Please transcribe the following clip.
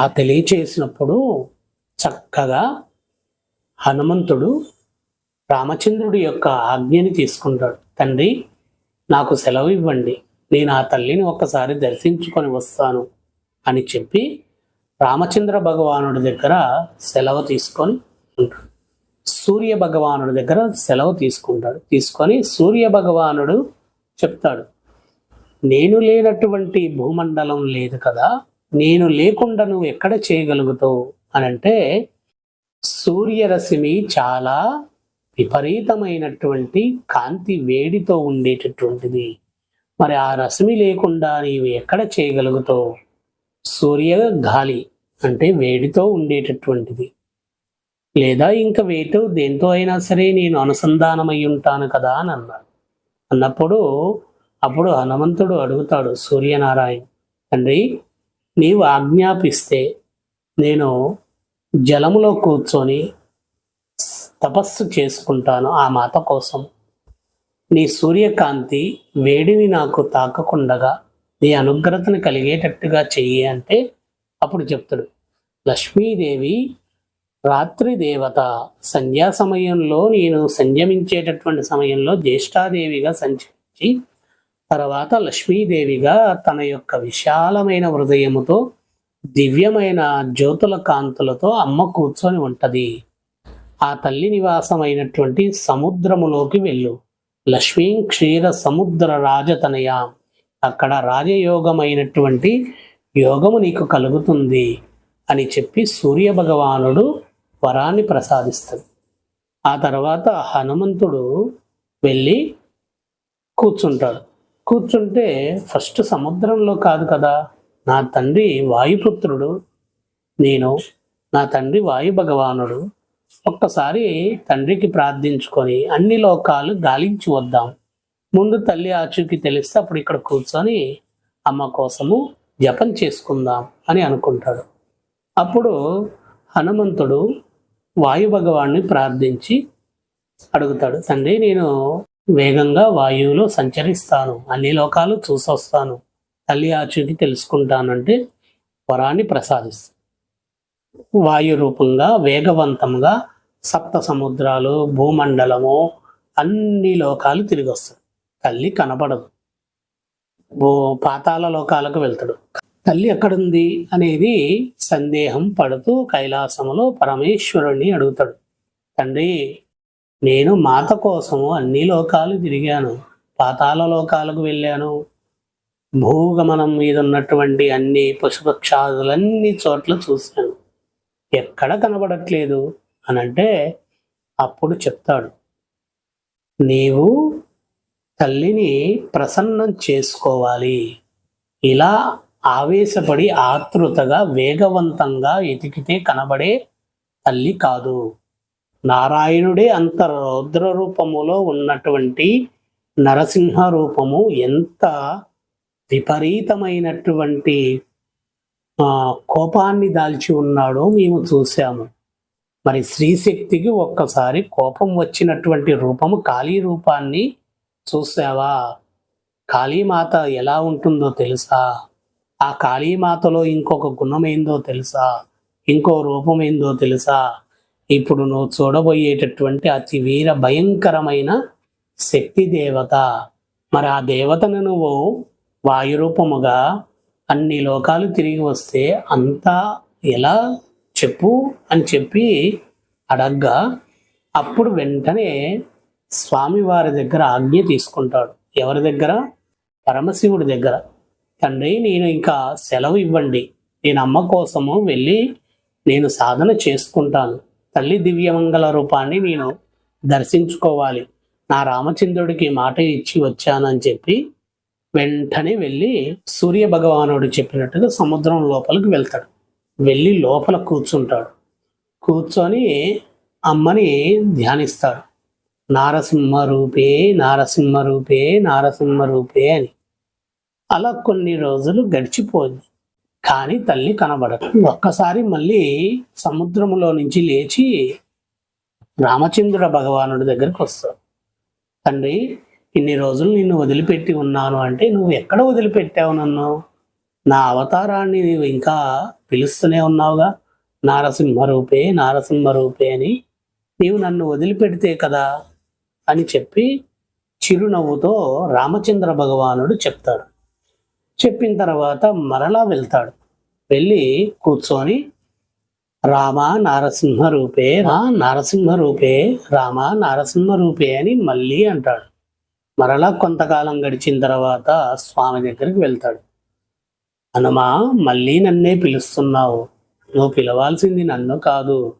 ఆ తెలియచేసినప్పుడు చక్కగా హనుమంతుడు రామచంద్రుడి యొక్క ఆజ్ఞని తీసుకుంటాడు. తండ్రి నాకు సెలవు ఇవ్వండి. నేను ఆ తల్లిని ఒక్కసారి దర్శించుకొని వస్తాను అని చెప్పి రామచంద్ర భగవానుడి దగ్గర సెలవు తీసుకొని ఉంటాడు. సూర్య భగవానుడి దగ్గర సెలవు తీసుకుంటాడు. తీసుకొని సూర్య భగవానుడు చెప్తాడు నేను లేనటువంటి భూమండలం లేదు కదా నేను లేకుండా నువ్వు ఎక్కడ చేయగలుగుతావు అని అంటే సూర్యరశ్మి చాలా విపరీతమైనటువంటి కాంతి వేడితో ఉండేటటువంటిది. మరి ఆ రశ్మి లేకుండా నీవు ఎక్కడ చేయగలుగుతావు? సూర్య గాలి అంటే వేడితో ఉండేటటువంటిది. లేదా ఇంకా వేటు దేంతో అయినా సరే నేను అనుసంధానమై ఉంటాను కదా అని అన్నాడు. అన్నప్పుడు అప్పుడు హనుమంతుడు అడుగుతాడు సూర్యనారాయణ తండ్రి నీవు ఆజ్ఞాపిస్తే నేను జలములో కూర్చొని తపస్సు చేసుకుంటాను ఆ మాత కోసం. నీ సూర్యకాంతి వేడిని నాకు తాకకుండగా నీ అనుగ్రతను కలిగేటట్టుగా చెయ్యి అంటే అప్పుడు చెప్తాడు. లక్ష్మీదేవి రాత్రి దేవత సంధ్యా సమయంలో నేను సంయమించేటటువంటి సమయంలో జ్యేష్ఠాదేవిగా సంచరించి తర్వాత లక్ష్మీదేవిగా తన యొక్క విశాలమైన హృదయముతో దివ్యమైన జ్యోతుల కాంతులతో అమ్మ కూర్చొని ఉంటది. ఆ తల్లి నివాసమైనటువంటి సముద్రములోకి వెళ్ళు. లక్ష్మీ క్షీర సముద్ర రాజతనయ. అక్కడ రాజయోగమైనటువంటి యోగము నీకు కలుగుతుంది అని చెప్పి సూర్య భగవానుడు వరాన్ని ప్రసాదిస్తాడు. ఆ తర్వాత హనుమంతుడు వెళ్ళి కూర్చుంటాడు. కూర్చుంటే ఫస్ట్ సముద్రంలో కాదు కదా. నా తండ్రి వాయుపుత్రుడు. నేను నా తండ్రి వాయు భగవానుడు ఒక్కసారి తండ్రికి ప్రార్థించుకొని అన్ని లోకాలు గాలించి వద్దాం. ముందు తల్లి ఆచూకి తెలిస్తే అప్పుడు ఇక్కడ కూర్చొని అమ్మ కోసము జపం చేసుకుందాం అని అనుకుంటాడు. అప్పుడు హనుమంతుడు వాయు భగవాన్ని ప్రార్థించి అడుగుతాడు తండ్రి నేను వేగంగా వాయువులో సంచరిస్తాను. అన్ని లోకాలు చూసొస్తాను. తల్లి ఆచూకి తెలుసుకుంటానంటే వరాన్ని ప్రసాదిస్తాను వాయు రూపంగా వేగవంతంగా సప్త సముద్రాలు భూమండలము అన్ని లోకాలు తిరిగి వస్తాడు తల్లి కనపడదు భూ పాతాల లోకాలకు వెళ్తాడు. తల్లి ఎక్కడుంది? అనేది సందేహం పడుతూ కైలాసములో పరమేశ్వరుణ్ణి అడుగుతాడు. తండ్రి నేను మాత కోసము అన్ని లోకాలు తిరిగాను. పాతాల లోకాలకు వెళ్ళాను. భూగమనం మీద ఉన్నటువంటి అన్ని పశుపక్షాదులన్నీ చోట్ల చూశాను. ఎక్కడ కనబడట్లేదు అని అంటే అప్పుడు చెప్తాడు. నీవు తల్లిని ప్రసన్నం చేసుకోవాలి. ఇలా ఆవేశపడి ఆతృతగా వేగవంతంగా ఎతికితే కనబడే తల్లి కాదు. నారాయణుడే అంత రౌద్ర రూపములో ఉన్నటువంటి నరసింహ రూపము ఎంత విపరీతమైనటువంటి కోపాన్ని దాల్చి ఉన్నాడో మేము చూసాము మరి శ్రీశక్తికి ఒక్కసారి కోపం వచ్చినటువంటి రూపము కాళీ రూపాన్ని చూసావా కాళీమాత ఎలా ఉంటుందో తెలుసా? ఆ కాళీమాతలో ఇంకొక గుణం ఏందో తెలుసా? ఇంకో రూపం ఏందో తెలుసా? ఇప్పుడు నువ్వు చూడబోయేటటువంటి అతి వీర భయంకరమైన శక్తి దేవత. మరి ఆ దేవతను నువ్వు వాయురూపముగా అన్ని లోకాలు తిరిగి వస్తే అంతా ఎలా చెప్పు అని చెప్పి అడగ్గా అప్పుడు వెంటనే స్వామివారి దగ్గర ఆజ్ఞ తీసుకుంటాడు. ఎవరి దగ్గర? పరమశివుడి దగ్గర. తండ్రి నేను ఇంకా సెలవు ఇవ్వండి. నేను అమ్మ కోసము వెళ్ళి నేను సాధన చేసుకుంటాను. తల్లి దివ్యమంగళ రూపాన్ని నేను దర్శించుకోవాలి. నా రామచంద్రుడికి మాట ఇచ్చి వచ్చానని చెప్పి వెంటనే వెళ్ళి సూర్య భగవానుడు చెప్పినట్టుగా సముద్రం లోపలికి వెళ్తాడు. వెళ్ళి లోపల కూర్చుంటాడు. కూర్చొని అమ్మని ధ్యానిస్తాడు. నారసింహ రూపే నారసింహ రూపే నారసింహ రూపే అని. అలా కొన్ని రోజులు గడిచిపోయింది. కానీ తల్లి కనబడదు. ఒక్కసారి మళ్ళీ సముద్రములో నుంచి లేచి రామచంద్ర భగవానుడి దగ్గరికి వస్తాడు. తండ్రి ఇన్ని రోజులు నిన్ను వదిలిపెట్టి ఉన్నాను అంటే నువ్వు ఎక్కడ వదిలిపెట్టావు నన్ను? నా అవతారాన్ని నీవు ఇంకా పిలుస్తూనే ఉన్నావుగా? నారసింహ రూపే నారసింహ రూపే అని నీవు నన్ను వదిలిపెడితే కదా అని చెప్పి చిరునవ్వుతో రామచంద్ర భగవానుడు చెప్తాడు. చెప్పిన తర్వాత మరలా వెళ్తాడు. వెళ్ళి కూర్చొని రామ నారసింహ రూపే రా నారసింహ రూపే రామ నారసింహ రూపే అని మళ్ళీ అంటాడు. మరలా కొంతకాలం గడిచిన తర్వాత స్వామి దగ్గరికి వెళ్తాడు. హనుమా మళ్ళీ నన్నే పిలుస్తున్నావు. నువ్వు పిలవాల్సింది నన్ను కాదు.